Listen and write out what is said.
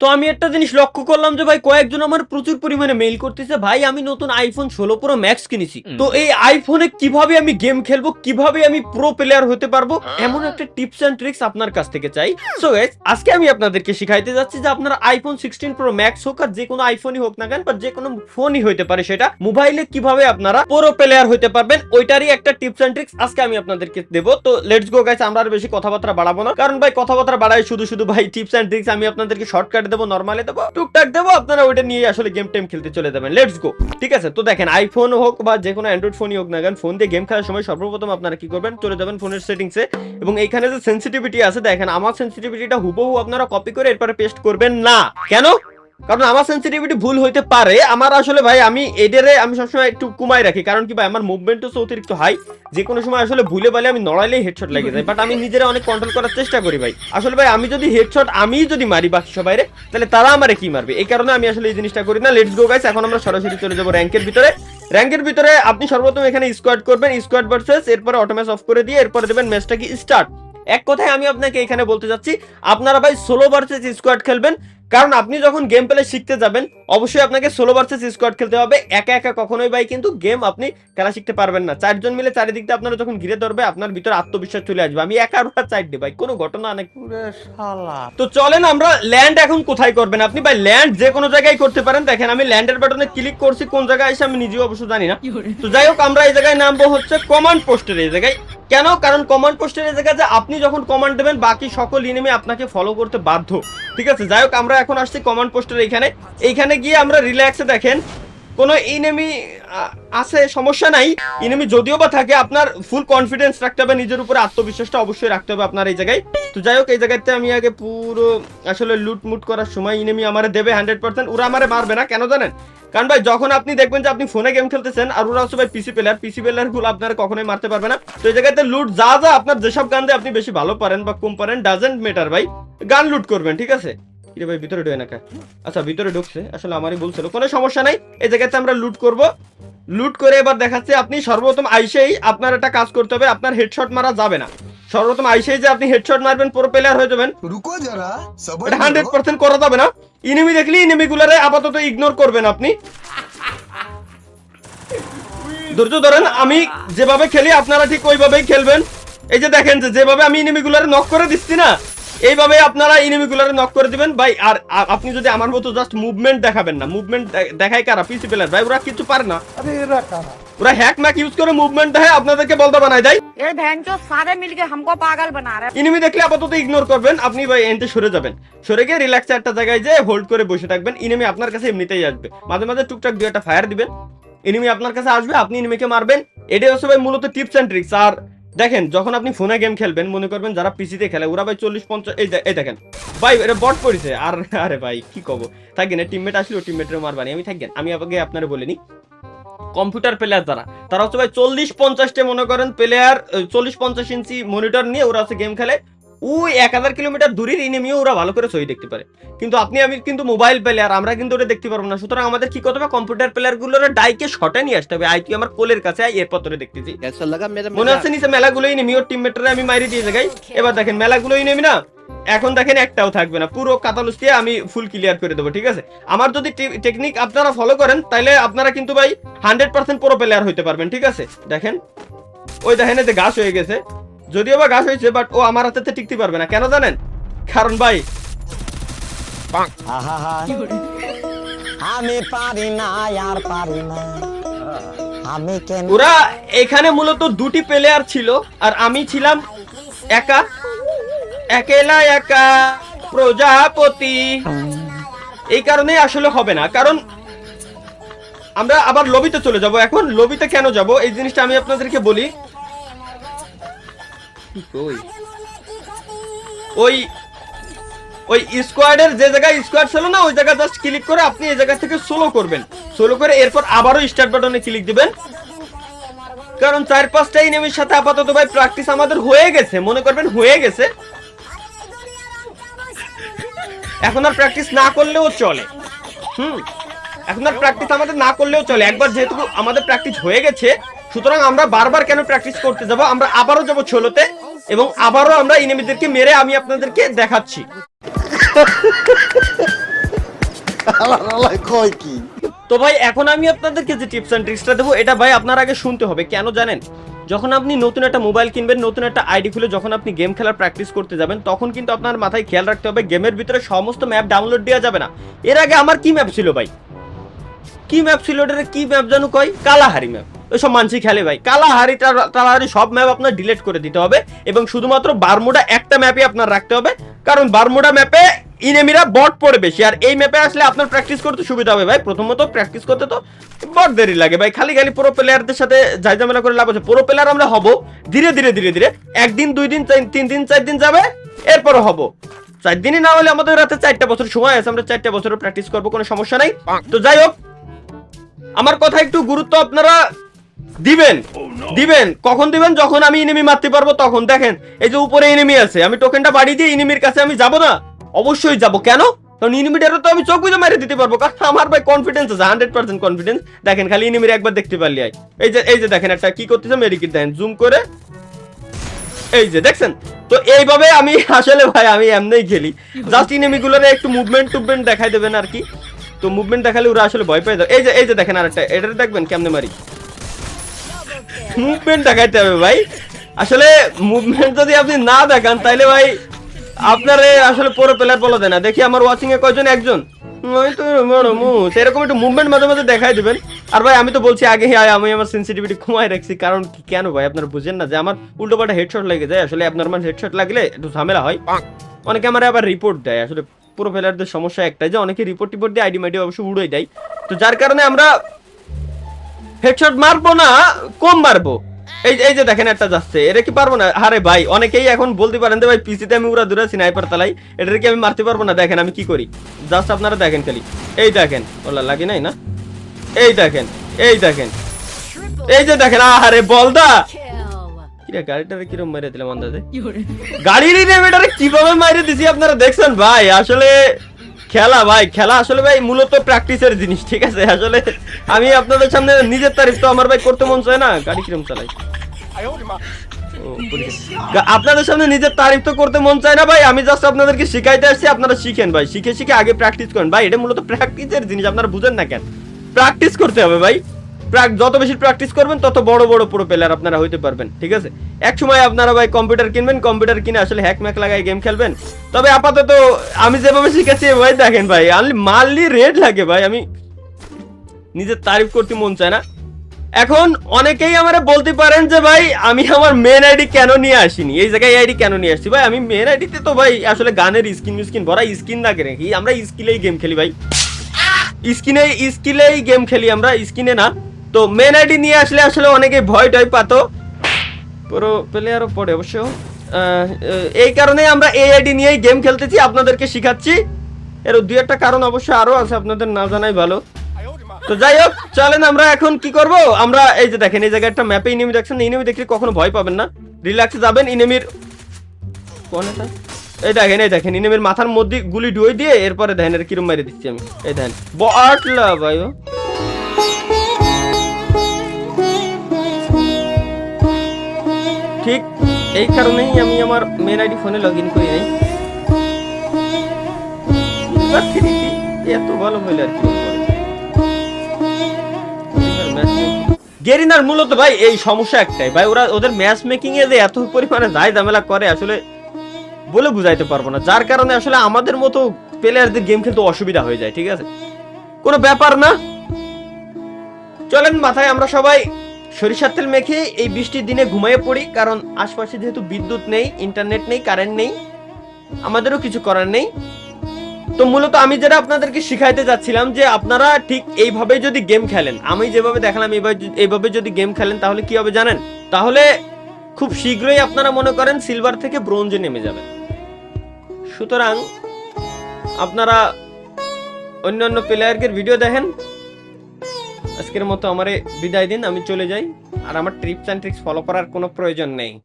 তো আমি একটা জিনিস লক্ষ্য করলাম যে ভাই কয়েকজন আমার প্রচুর পরিমাণে মেইল করতেছে ভাই আমি নতুন আইফোন ষোলো প্রো ম্যাক্স কিনেছি। তো এই আইফোনে কীভাবে আমি গেম খেলব কীভাবে আমি প্রো প্লেয়ার হতে পারব এমন একটা টিপস এন্ড ট্রিক্স আপনার কাছ থেকে চাই। সো আজকে আমি আপনাদেরকে শিখাইতে যাচ্ছি যে আপনার আইফোন সিক্সটিন প্রো ম্যাক্স হোক আর যে কোনো আইফোনই হোক না কেন বা যে কোনো ফোনই হইতে পারে সেটা মোবাইলে কীভাবে আপনারা প্রো প্লেয়ার হতে পারবেন ওইটারই একটা টিপস এন্ড ট্রিক্স আজকে আমি আপনাদেরকে দেবো। তো লেটস গো গাইস আমরা আর বেশি কথাবার্তা বাড়াবো না। কারণ ভাই কথাবার্তা বাড়াই শুধু শুধু ভাই টিপস এন্ড ট্রিক্স আমি আপনাদেরকে শর্টকাট দেবো নর্মালে দেবো। টুকটাক দেবো, আপনারা ওইটা নিয়ে আসলে গেম টেম খেলতে চলে যাবেন। লেটস গো ঠিক আছে, তো দেখেন আইফোন হোক বা যে কোনো অ্যান্ড্রয়েড ফোনই হোক না ফোন দিয়ে গেম খেলার সময় সর্বপ্রথম আপনারা কি করবেন, চলে যাবেন ফোনের সেটিংসে এবং এখানে যে সেন্সিটিভিটি আছে, দেখেন, আমার সেন্সিটিভিটিটা হুবহু আপনারা কপি করে এরপরে পেস্ট করবেন না। কেন? কারণ আমার সেন্সিটিভিটি ভুল হইতে পারে। আমার আসলে ভাই, আমি এডেরে আমি সবসময় একটু কমাই রাখি। কারণ কি ভাই, আমার মুভমেন্ট হচ্ছে অতিরিক্ত হাই যে কোনো সময় আসলে ভুলে বলে আমি নড়াইলেই হেডশট লেগে যায়। বাট আমি নিজেরা অনেক কন্ট্রোল করার চেষ্টা করি ভাই। আসলে ভাই, আমি যদি হেডশট আমি যদি মারি বাকি সবাই তাহলে তারা আমারে কি মারবে? এই কারণে আমি আসলে এই জিনিসটা করি না। লেটস গো গাইস এখন আমরা সরাসরি চলে যাব র্যাঙ্কের ভিতরে। র্যাঙ্কের ভিতরে আপনি সর্বপ্রথম এখানে স্কোয়াড করবেন। স্কোয়াড ভার্সেস এরপরে অটোমেস অফ করে দিয়ে এরপরে দেবেন ম্যাচটা কি স্টার্ট এক কথায় আমি আপনাকে এখানে বলতে যাচ্ছি, আপনারা ভাই সোলো ভার্সেস স্কোয়াড খেলবেন। কারণ আপনি যখন গেম প্লে শিখতে যাবেন অবশ্যই আপনাকে সোলো ভার্সেস স্কোয়াড খেলতে হবে। একা একা কখনোই ভাই কিন্তু গেম আপনি খেলা শিখতে পারবেন না। চারজন মিলে চারিদিক দিয়ে আপনারা যখন ঘিরে ধরবে আপনার ভিতরে আত্মবিশ্বাস চলে আসবে। আমি একা ওরা চাইড ভাই কোনো ঘটনা অনেক তো চলেন আমরা ল্যান্ড এখন কোথায় করবেন? আপনি ভাই ল্যান্ড যে কোনো জায়গায় করতে পারেন। দেখেন আমি ল্যান্ডের বাটনে ক্লিক করছি কোন জায়গায় এসে আমি নিজেও অবশ্য জানি না। তো যাই হোক আমরা এই জায়গায় নামবো হচ্ছে কমান্ড পোস্টের এই জায়গায় কেন? কারণ কমান্ড পোস্টের এই জায়গায় যে আপনি যখন কমান্ড দেবেন বাকি সকল ইনিমি আপনাকে ফলো করতে বাধ্য। ঠিক আছে? যাই হোক আমরা এখন আসছি কমান্ড পোস্টের এইখানে এইখানে গিয়ে আমরা রিল্যাক্সে দেখেন, কোনো ইনেমি আছে, সমস্যা নাই। ইনেমি যদিও বা থাকে, আপনার ফুল কনফিডেন্স রাখতে হবে, নিজের উপরে আত্মবিশ্বাসটা অবশ্যই রাখতে হবে আপনার এই জায়গায়। তো যাই হোক, এই জায়গাতে আমি আগে পুরো আসলে লুটমুট করার সময় ইনেমি আমারে দেবে হান্ড্রেড পার্সেন্ট ওরা আমারে মারবে না, কেন জানেন? কারণ ভাই, যখন আপনি দেখবেন যে আপনি ফোনে গেম খেলতেছেন, আর ওরা হচ্ছে ভাই পিসি প্লেয়ার পিসি প্লেয়ারগুলো আপনার কখনোই মারতে পারবে না। তো এই জায়গাতে লুট যা যা আপনার যেসব গান দিয়ে, আপনি বেশি ভালো পারেন বা কম পারেন ডাজেন্ট মেটার ভাই। গান লুট করবেন, ঠিক আছে? কিরে ভাই ভিতরে ঢোয় নাকা। আচ্ছা ভিতরে ঢুকছে আসলে আমারই বলছিল কোনো সমস্যা নাই এই জায়গাতে আমরা লুট করব। লুট করে এবার দেখাচ্ছে আপনি সর্বপ্রথম আইসেই আপনার একটা কাজ করতে হবে আপনার হেডশট মারা যাবে না। সর্বপ্রথম আইসেই যে আপনি হেডশট মারবেন পুরো প্লেয়ার হয়ে যাবেন। রুকো যারা হান্ড্রেড পার্সেন্ট করা যাবে না। ইনিমি দেখলে ইনিমি গুলারে আপাতত ইগনোর করবেন আপনি। ধৈর্য ধরেন আমি যেভাবে খেলি আপনারা ঠিক ওইভাবেই খেলবেন। এই যে দেখেন যে যেভাবে আমি ইনিমি গুলারে নক করে দিচ্ছি না এইভাবে আপনারা ইনিমিগুলারে নক করে দিবেন। ভাই আর আপনি যদি আমার মতো জাস্ট মুভমেন্ট দেখাবেন না মুভমেন্ট দেখায় কারা? পিসি প্লেয়ার ভাই ওরা কিছু পারে না। আরে এরা কারা? ওরা হ্যাক ম্যাক ইউজ করে মুভমেন্ট দেখায় আপনাদেরকে বলতে বানায় দেয়। ভ্যানচো সারে মিলকে পাগল বানা রে। ইনিমি দেখলে আপাতত ইগনোর করবেন। আপনি ভাই সরে যাবেন। সরে গিয়ে রিল্যাক্স একটা জায়গায় যে হোল্ড করে বসে থাকবেন। ইনিমি আপনার কাছে এমনিতেই আসবে। মাঝে মাঝে টুকটাক দুই একটা ফায়ার দিবেন। এনিমি আপনার কাছে আসবে আপনি ইনিমিকে মারবেন। এটাই হচ্ছে ভাই মূলত টিপস অ্যান্ড ট্রিক্স আর দেখেন, যখন আপনি ফোনে গেম খেলবেন, মনে করবেন যারা পিসিতে খেলে, ওরা ভাই চল্লিশ, পঞ্চাশ, এই এই দেখেন। ভাই, এটা বট পড়েছে আর, আরে ভাই, কি কব? থাকেন টিমমেট আসলে টিমমেটের মারবানি। আমি থাকেন, আমি আগে আপনারা বলিনি। কম্পিউটার প্লেয়ার যারা, তারা হচ্ছে ভাই চল্লিশ, পঞ্চাশটা মনে করেন প্লেয়ার চল্লিশ, পঞ্চাশ ইঞ্চি মনিটর নিয়ে ওরা হচ্ছে গেম খেলে। ওই এক হাজার কিলোমিটার দূরের এনিমিও ওরা ভালো করে ছবি দেখতে পারে। কিন্তু আপনি আমি কিন্তু মোবাইল প্লেয়ার আমরা কিন্তু ওটা দেখতে পারব না। সুতরাং আমাদের কি করতে হবে? কম্পিউটার প্লেয়ারগুলোর ডাইকে শটে নিয়ে আসতে হবে। আই তুই আমার কোলের কাছে আই এরপর তোরে দেখতেছি। মনে হচ্ছে নিচে মেলাগুলো এনিমি ওর টিমমেটরে আমি মারি দিয়ে যাই এবার দেখেন মেলাগুলো এনিমি না? এখন দেখেন একটাও থাকবে না। পুরো কাতালুস দিয়ে আমি ফুল ক্লিয়ার করে দেবো ঠিক আছে? আমার যদি টেকনিক আপনারা ফলো করেন তাহলে আপনারা কিন্তু ভাই হান্ড্রেড পার্সেন্ট পুরো প্লেয়ার হইতে পারবেন ঠিক আছে? দেখেন? ওই দেখেন এতে গাছ হয়ে গেছে। যদিও বা ঘাস হয়েছে বাট ও আমার হাতে টিকতে পারবে না। কেন জানেন? কারণ ভাই আমি পারি না আর পারি না। আমি কেন ওরা এখানে মূলত দুটি প্লেয়ার ছিল আর আমি ছিলাম একা। একেলা একা প্রজাপতি। এই কারণে আসলে হবে না কারণ আমরা আবার লবিতে চলে যাব। এখন লবিতে কেন যাব? এই জিনিসটা আমি আপনাদেরকে বলি। কই? ওই ওই স্কোয়াডের যে জায়গায় স্কোয়াড ছিল না, ওই জায়গায় জাস্ট ক্লিক করে আপনি এই জায়গা থেকে সোলো করবেন। সোলো করে এরপর আবারও স্টার্ট বাটনে ক্লিক দিবেন। কারণ চার পাঁচটা ইনেমির সাথে আপাতত ভাই প্র্যাকটিস আমাদের হয়ে গেছে, মনে করবেন হয়ে গেছে। এখন আর প্র্যাকটিস না করলেও চলে। হুম, এখন আর প্র্যাকটিস আমাদের না করলেও চলে। একবার যেহেতু আমাদের প্র্যাকটিস হয়ে গেছে, সুতরাং আমরা বারবার কেন প্র্যাকটিস করতে যাব? আমরা আবারও যাব ছোলোতে এবং আবারও আমরা ইনেমিদেরকে মেরে আমি আপনাদেরকে দেখাচ্ছি। কয় কি? তো ভাই এখন আমি আপনাদেরকে যে টিপস অ্যান্ড ট্রিক্সটা দেবো এটা ভাই আপনার আগে শুনতে হবে। কেন জানেন? যখন আপনি নতুন একটা মোবাইল কিনবেন নতুন একটা আইডি খুলে যখন আপনি গেম খেলার প্র্যাকটিস করতে যাবেন তখন কিন্তু আপনার মাথায় খেয়াল রাখতে হবে গেমের ভিতরে সমস্ত ম্যাপ ডাউনলোড দেওয়া যাবে না। এর আগে আমার কি ম্যাপ ছিল ভাই? কি ম্যাপ ছিল কি ম্যাপ জানো কয় কালাহারি ম্যাপ ওইসব মানসি খেলে ভাই। কালাহারি টালাহারি সব ম্যাপ আপনার ডিলিট করে দিতে হবে এবং শুধুমাত্র বারমুডা একটা ম্যাপই আপনার রাখতে হবে। কারণ বারমুডা ম্যাপে ইনেমিরা বট পড়ে বেশি। আর এই ম্যাপে আসলে আপনার প্র্যাকটিস করতে সুবিধা হবে ভাই। প্রথমত প্র্যাকটিস করতে তো বট দেরি লাগে ভাই। খালি খালি পুরো প্লেয়ারদের সাথে যাই ঝামেলা করে লাভ আছে। পুরো প্লেয়ার আমরা হব। ধীরে ধীরে ধীরে ধীরে। একদিন দুই দিন তিন- তিন দিন চার দিন যাবে। এরপর হব। চার দিনই না হলে আমাদের রাতে চারটা বছর সময় আছে। আমরা চারটা বছর প্র্যাকটিস করব কোনো সমস্যা নাই। তো যাই হোক আমার কথা একটু গুরুত্ব আপনারা দিবেন। দিবেন। কখন দিবেন? যখন আমি ইনিমি মারতে পারব তখন। দেখেন এই যে উপরে ইনিমি আছে আমি টোকেনটা বাড়ি দিয়ে ইনিমির কাছে আমি যাব না। অবশ্যই যাব। কেন? কারণ ইনিমিটারও তো আমি চোখ বুঝে মেরে দিতে পারব। কারণ আমার ভাই কনফিডেন্স আছে হান্ড্রেড পার্সেন্ট কনফিডেন্স দেখেন খালি এনিমির একবার দেখতে পারলি আই। এই যে এই যে দেখেন একটা কি করতেছে মেডিকিট দেখেন জুম করে। এই যে দেখছেন? তো এইভাবে আমি আসলে ভাই আমি এমনিই খেলি। জাস্ট ইনেমি গুলোর একটু মুভমেন্ট টুভমেন্ট দেখাই দেবেন আর কি। তো মুভমেন্ট দেখালে ওরা আসলে ভয় পেয়ে যাবে এই যে এই যে দেখেন আরেকটা এটা দেখবেন কেমনে মারি? মুভমেন্ট দেখাইতে হবে ভাই। আসলে মুভমেন্ট যদি আপনি না দেখান তাইলে ভাই আপনারে আসলে পুরো প্লেয়ার বলা দেয় না। দেখি আমার ওয়াচিং এ কয়জন? একজন। সেরকম একটু মুভমেন্ট মাঝে মাঝে দেখাই দিবেন। আর ভাই আমি তো বলছি আগে আমি আমার সেন্সিটিভিটি কমাই রাখছি। কারণ কি কেন ভাই? আপনারা বুঝেন না যে আমার উল্টো পাল্টা হেডশট লেগে যায়। আসলে আপনার মানে হেডশট লাগলে একটু ঝামেলা হয়। অনেকে আমার আবার রিপোর্ট দেয়। আসলে পুরো প্লেয়ারদের সমস্যা একটাই যে অনেকে রিপোর্ট টিপোর্ট দিয়ে আইডি মাইডি অবশ্য উড়ে দেয়। তো যার কারণে আমরা হেডশট মারবো না, কম মারবো। এই এই যে দেখেন একটা যাচ্ছে, এটা কি পারব না? আরে ভাই, অনেকেই এখন বলতে পারেন যে ভাই পিসিতে আমি উড়া দূরে স্নাইপার তালাই এটা কি আমি মারতে পারব না? দেখেন, আমি কি করি? জাস্ট আপনারা দেখেন খালি। এই দেখেন, ওলা লাগে নাই না? এই দেখেন এই দেখেন। এই যে দেখেন আরে বলদা! কিরে গাড়িটারে কিরম মেরে দিলাম আন্দাজে? গাড়ির রেমেটারে কীভাবে মাইরে দিছি আপনারা দেখছেন? ভাই আসলে খেলা ভাই খেলা আসলে ভাই মূলত প্র্যাকটিসের জিনিস ঠিক আছে? আসলে আমি আপনাদের সামনে নিজের তারিফ তো আমার ভাই করতে মন চায় না গাড়ি কিরম চালাই? আপনাদের সামনে নিজের তারিফ তো করতে মন চায় না ভাই আমি জাস্ট আপনাদেরকে শিখাইতে আসছি আপনারা শিখেন ভাই শিখে শিখে আগে প্র্যাকটিস করেন। ভাই এটা মূলত প্র্যাকটিসের জিনিস আপনারা বুঝেন না কেন? প্র্যাকটিস করতে হবে ভাই। যত বেশি প্র্যাকটিস করবেন, তত বড় বড় পুরো প্লেয়ার আপনারা হইতে পারবেন, ঠিক আছে? এক সময় আপনারা ভাই কম্পিউটার কিনবেন কম্পিউটার কিনে আসলে হ্যাক ম্যাক লাগাই গেম খেলবেন। তবে আপাতত আমি যেভাবে শিখেছি, ভাই দেখেন ভাই আনলি মারলি রেড লাগে ভাই, আমি নিজের তারিফ করতে মন চায় না। এখন অনেকেই আমারে বলতে পারেন যে, ভাই, আমি আমার মেন আইডি কেন নিয়ে আসিনি? এই জায়গায় আইডি কেন নিয়ে আসছি? ভাই, আমি মেন আইডিতে তো ভাই আসলে গানের স্কিন স্কিন ভরা স্কিন না রেখি আমরা স্কিলেই গেম খেলি ভাই। স্কিনে স্কিলেই গেম খেলি আমরা, স্কিনে না। তো মেন আইডি নিয়ে আসলে আসলে অনেকে ভয় টয় পাতো। পুরো প্লেয়ারও পড়ে অবশ্য। এই কারণে আমরা এই আইডি নিয়েই গেম খেলতেছি, আপনাদেরকে শিখাচ্ছি। এর দুই একটা কারণ অবশ্য আরও আছে, আপনাদের না জানাই ভালো। তো যাই হোক, চলেন আমরা এখন কি করব? আমরা এই যে দেখেন, এই জায়গায় একটা ম্যাপে ইনিমি দেখছেন ইনিমি দেখলে কখনো ভয় পাবেন না। রিল্যাক্সে যাবেন ইনিমির কোন এটা? এই দেখেন এই দেখেন ইনিমির মাথার মধ্যে গুলি ডুয়ে দিয়ে এরপরে দেখেন এর কিরম মেরে দিচ্ছি আমি। এই দেখেন বটলা ভাই ঠিক এই কারণেই আমি আমার মেন আইডি ফোনে লগ ইন করি নাই। এত ভালো আর কি গেরিনার মূলত ভাই এই সমস্যা একটাই। ভাই ওরা ওদের ম্যাচ মেকিং এ যে এত পরিমাণে যায় ঝামেলা করে, আসলে বলে বুঝাইতে পারব না। যার কারণে আসলে আমাদের মতো প্লেয়ারদের গেম খেলতে অসুবিধা হয়ে যায়, ঠিক আছে? কোনো ব্যাপার না। চলেন মাথায় আমরা সবাই সরিষার তেল মেখে এই বৃষ্টির দিনে ঘুমিয়ে পড়ি, কারণ আশপাশে যেহেতু বিদ্যুৎ নেই ইন্টারনেট নেই কারেন্ট নেই, আমাদেরও কিছু করার নেই। তো মূলত আমি যেটা আপনাদেরকে শিখাইতে যাচ্ছিলাম যে আপনারা ঠিক এইভাবে যদি গেম খেলেন, আমি যেভাবে দেখালাম এইভাবে যদি- এইভাবে যদি গেম খেলেন, তাহলে কি হবে জানেন? তাহলে খুব শীঘ্রই আপনারা মনে করেন সিলভার থেকে ব্রোঞ্জে নেমে যাবেন। সুতরাং আপনারা অন্যান্য প্লেয়ারদের ভিডিও দেখেন আজকের মতো আমারে বিদায় দিন, আমি চলে যাই। আর আমার ট্রিপস অ্যান্ড ট্রিক্স ফলো করার কোনো প্রয়োজন নেই।